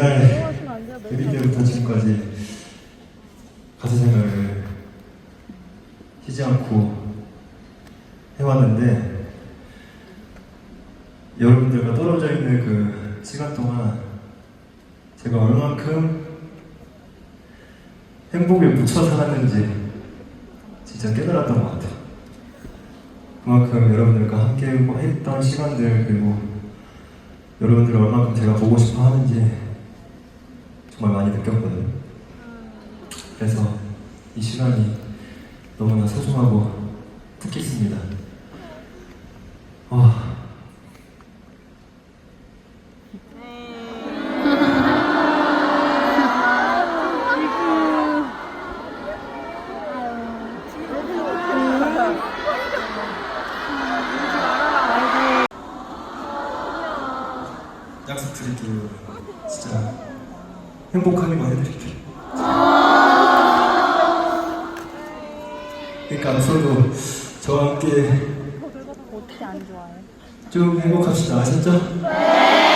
데뷔 때부터 지금까지 가수 생활을 쉬지 않고 해왔는데 여러분들과 떨어져 있는 그 시간 동안 제가 얼만큼 행복에 묻혀 살았는지 진짜 깨달았던 것 같아요. 그만큼 여러분들과 함께 했던 시간들 그리고 여러분들을 얼만큼 제가 보고 싶어 하는지 정말 많이 느꼈거든요. 그래서 이 시간이 너무나 소중하고 뜻깊습니다. 와, 약속드릴게요. 진짜 행복하게만 해드릴게요. 그러니까 앞으로도 저와 함께 어떻게 안 좋아해? 좀 행복합시다. 아셨죠? 네!